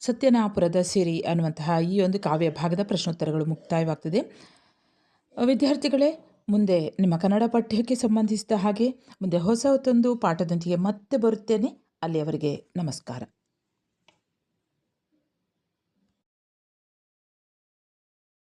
ಸತ್ಯನಾಪುರದ ಸಿರಿ ಅನ್ನುವಂತಹ ಈ ಒಂದು ಕಾವ್ಯ ಭಾಗದ ಪ್ರಶ್ನೋತ್ತರಗಳು ಮುಕ್ತಾಯವಾಗ್ತದೆ. ವಿದ್ಯಾರ್ಥಿಗಳೇ ಮುಂದೆ ನಿಮ್ಮ ಕನ್ನಡ ಪಠ್ಯಕ್ಕೆ ಸಂಬಂಧಿಸಿದ ಹಾಗೆ ಮುಂದೆ ಹೊಸ ಹೊತ್ತೊಂದು ಪಾಠದೊಂದಿಗೆ ಮತ್ತೆ ಬರುತ್ತೇನೆ. ಅಲ್ಲಿಯವರೆಗೆ ನಮಸ್ಕಾರ.